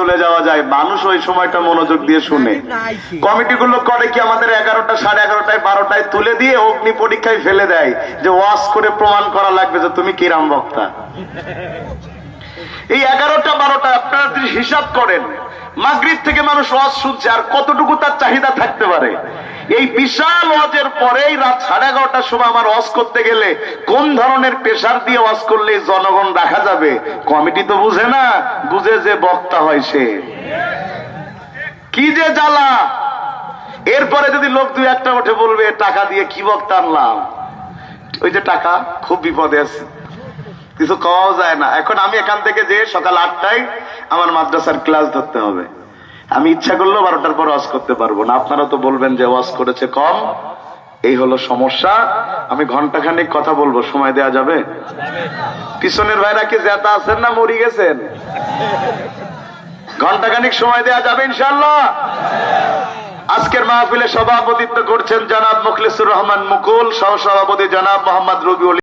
চলে যাওয়া যায়। মানুষ ওই সময়টা মনোযোগ দিয়ে শুনে। কমিটিগুলো করে কি আমাদের এগারোটা, সাড়ে এগারোটায়, বারোটায় তুলে দিয়ে অগ্নি পরীক্ষায় ফেলে দেয়? যে ওয়াশ করে প্রমাণ করা লাগবে যে তুমি কিরাম বক্তা। এই এগারোটা, বারোটা, আপনারা যদি হিসাব করেন, মাগরীব থেকে মানুষ ওয়াজ শুনছে, আর কতটুকু তার চাহিদা থাকতে পারে? এই বিশাল ওয়াজের পরেই রাত সাড়ে এগারোটার সময় আমার ওয়াজ করতে গেলে কোন ধরনের প্রেশার দিয়ে ওয়াজ করলে জনগণ রাখা যাবে? কমিটি তো বুঝে না, বুঝে যে বক্তা হয় সে। কি যে জ্বালা! এরপরে যদি লোক দুই একটা উঠে বলবে, টাকা দিয়ে কি বক্তা আনলাম? ওই যে টাকা, খুব বিপদে আছে। কিছু খাওয়াও যায় না। এখন আমি এখান থেকে যে সকাল আটটায় আমার মাদ্রাসার ক্লাস ধরতে হবে। আমি ইচ্ছা করলেও বারোটার পর ওয়াজ করতে পারব না। আপনারা তো বলবেন যে ওয়াজ করেছে কম। এই হলো সমস্যা। আমি ঘন্টাখানিক কথা বলব। সময় দেয়া যাবে? পিছনের ভাইরা কি জেতা আছেন না মরি গেছেন? ঘন্টাখানিক সময় দেয়া যাবে ইনশাল্লাহ আজকের মাহফিলে সভাপতিত্ব করছেন জনাব মুখলিসুর রহমান মুকুল সহ সভাপতি জনাব মোহাম্মদ রবিউল